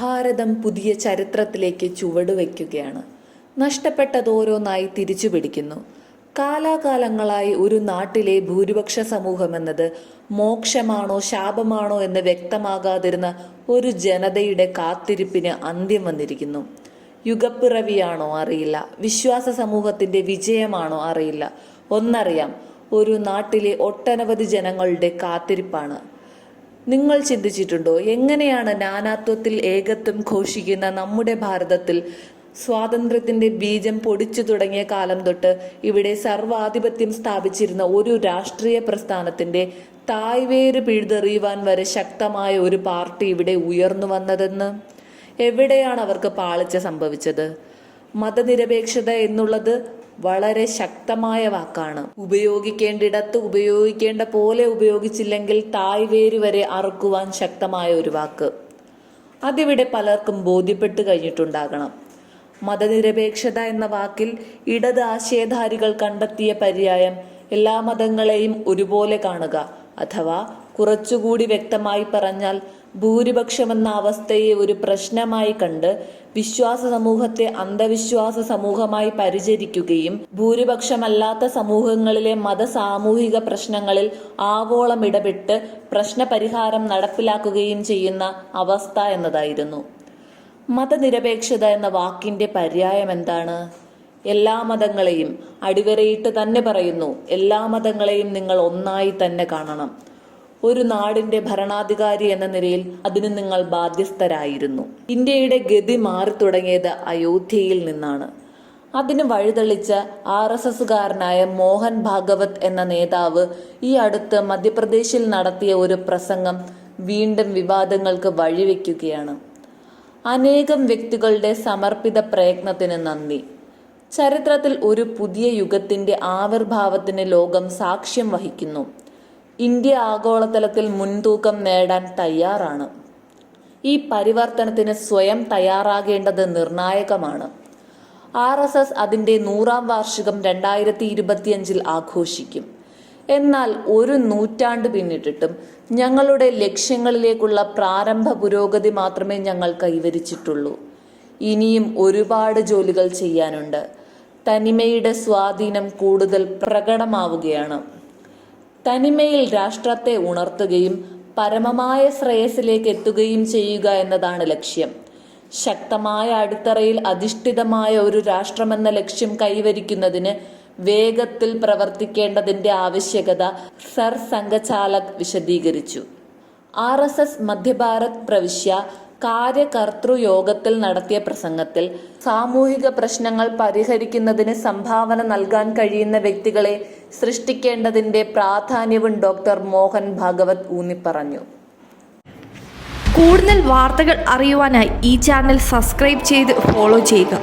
ഭാരതം പുതിയ ചരിത്രത്തിലേക്ക് ചുവടുവെക്കുകയാണ് നഷ്ടപ്പെട്ടത് ഓരോന്നായി തിരിച്ചു പിടിക്കുന്നു കാലാകാലങ്ങളായി ഒരു നാട്ടിലെ ഭൂരിപക്ഷ സമൂഹമെന്നത് മോക്ഷമാണോ ശാപമാണോ എന്ന് വ്യക്തമാകാതിരുന്ന ഒരു ജനതയുടെ കാത്തിരിപ്പിന് അന്ത്യം വന്നിരിക്കുന്നു. യുഗപ്പിറവിയാണോ അറിയില്ല. വിശ്വാസ സമൂഹത്തിന്റെ വിജയമാണോ അറിയില്ല. ഒന്നറിയാം ഒരു നാട്ടിലെ ഒട്ടനവധി ജനങ്ങളുടെ കാത്തിരിപ്പാണ്. നിങ്ങൾ ചിന്തിച്ചിട്ടുണ്ടോ? എങ്ങനെയാണ് നാനാത്വത്തിൽ ഏകത്വം ഘോഷിക്കുന്ന നമ്മുടെ ഭാരതത്തിൽ സ്വാതന്ത്ര്യത്തിന്റെ ബീജം പൊടിച്ചു തുടങ്ങിയ കാലം തൊട്ട് ഇവിടെ സർവാധിപത്യം സ്ഥാപിച്ചിരുന്ന ഒരു രാഷ്ട്രീയ പ്രസ്ഥാനത്തിന്റെ തായ്വേര് പിഴുതെറിയുവാൻ വരെ ശക്തമായ ഒരു പാർട്ടി ഇവിടെ ഉയർന്നു വന്നതെന്ന്? എവിടെയാണ് അവർക്ക് പാളിച്ച സംഭവിച്ചത്? മതനിരപേക്ഷത എന്നുള്ളത് വളരെ ശക്തമായ വാക്കാണ്. ഉപയോഗിക്കേണ്ടിടത്ത് ഉപയോഗിക്കേണ്ട പോലെ ഉപയോഗിച്ചില്ലെങ്കിൽ തായ്വേര് വരെ അറുക്കുവാൻ ശക്തമായ ഒരു വാക്ക്. അതിവിടെ പലർക്കും ബോധ്യപ്പെട്ട് കഴിഞ്ഞിട്ടുണ്ടാകണം. മതനിരപേക്ഷത എന്ന വാക്കിൽ ഇടത് ആശയധാരികൾ കണ്ടെത്തിയ പര്യായം എല്ലാ മതങ്ങളെയും ഒരുപോലെ കാണുക. അഥവാ കുറച്ചുകൂടി വ്യക്തമായി പറഞ്ഞാൽ ഭൂരിപക്ഷമെന്ന അവസ്ഥയെ ഒരു പ്രശ്നമായി കണ്ട് വിശ്വാസ സമൂഹത്തെ അന്ധവിശ്വാസ സമൂഹമായി പരിചരിക്കുകയും ഭൂരിപക്ഷമല്ലാത്ത സമൂഹങ്ങളിലെ മത സാമൂഹിക പ്രശ്നങ്ങളിൽ ആവോളം ഇടപെട്ട് പ്രശ്നപരിഹാരം നടപ്പിലാക്കുകയും ചെയ്യുന്ന അവസ്ഥ എന്നതായിരുന്നു. മതനിരപേക്ഷത എന്ന വാക്കിന്റെ പര്യായം എന്താണ്? എല്ലാ മതങ്ങളെയും അടിവരയിട്ട് തന്നെ പറയുന്നു. എല്ലാ മതങ്ങളെയും നിങ്ങൾ ഒന്നായി തന്നെ കാണണം. ഒരു നാടിന്റെ ഭരണാധികാരി എന്ന നിലയിൽ അതിന് നിങ്ങൾ ബാധ്യസ്ഥരായിരുന്നു. ഇന്ത്യയുടെ ഗതി മാറി തുടങ്ങിയത് അയോധ്യയിൽ നിന്നാണ്. അതിന് വഴിതെളിച്ച ആർ എസ് എസുകാരനായ മോഹൻ ഭാഗവത് എന്ന നേതാവ് ഈ അടുത്ത് മധ്യപ്രദേശിൽ നടത്തിയ ഒരു പ്രസംഗം വീണ്ടും വിവാദങ്ങൾക്ക് വഴിവെക്കുകയാണ്. അനേകം വ്യക്തികളുടെ സമർപ്പിത പ്രയത്നത്തിന് നന്ദി. ചരിത്രത്തിൽ ഒരു പുതിയ യുഗത്തിന്റെ ആവിർഭാവത്തിന് ലോകം സാക്ഷ്യം വഹിക്കുന്നു. ഇന്ത്യ ആഗോളതലത്തിൽ മുൻതൂക്കം നേടാൻ തയ്യാറാണ്. ഈ പരിവർത്തനത്തിന് സ്വയം തയ്യാറാകേണ്ടത് നിർണായകമാണ്. ആർ എസ് എസ് അതിന്റെ നൂറാം വാർഷികം രണ്ടായിരത്തി ഇരുപത്തിയഞ്ചിൽ ആഘോഷിക്കും. എന്നാൽ ഒരു നൂറ്റാണ്ട് പിന്നിട്ടിട്ടും ഞങ്ങളുടെ ലക്ഷ്യങ്ങളിലേക്കുള്ള പ്രാരംഭ പുരോഗതി മാത്രമേ ഞങ്ങൾ കൈവരിച്ചിട്ടുള്ളൂ. ഇനിയും ഒരുപാട് ജോലികൾ ചെയ്യാനുണ്ട്. തനിമയുടെ സ്വാധീനം കൂടുതൽ പ്രകടമാവുകയാണ്. തനിമയിൽ രാഷ്ട്രത്തെ ഉണർത്തുകയും പരമമായ ശ്രേയസിലേക്ക് എത്തുകയും ചെയ്യുക എന്നതാണ് ലക്ഷ്യം. ശക്തമായ അടിത്തറയിൽ അധിഷ്ഠിതമായ ഒരു രാഷ്ട്രമെന്ന ലക്ഷ്യം കൈവരിക്കുന്നതിന് വേഗത്തിൽ പ്രവർത്തിക്കേണ്ടതിന്റെ ആവശ്യകത സർ സംഘചാലക് വിശദീകരിച്ചു. ആർ എസ് എസ് മധ്യഭാരത് പ്രവിശ്യ കാര്യകർത്തൃ യോഗത്തിൽ നടത്തിയ പ്രസംഗത്തിൽ സാമൂഹിക പ്രശ്നങ്ങൾ പരിഹരിക്കുന്നതിന് സംഭാവന നൽകാൻ കഴിയുന്ന വ്യക്തികളെ സൃഷ്ടിക്കേണ്ടതിന്റെ പ്രാധാന്യവും ഡോക്ടർ മോഹൻ ഭാഗവത് ഊന്നിപ്പറഞ്ഞു. കൂടുതൽ വാർത്തകൾ അറിയുവാനായി ഈ ചാനൽ സബ്സ്ക്രൈബ് ചെയ്ത് ഫോളോ ചെയ്യുക.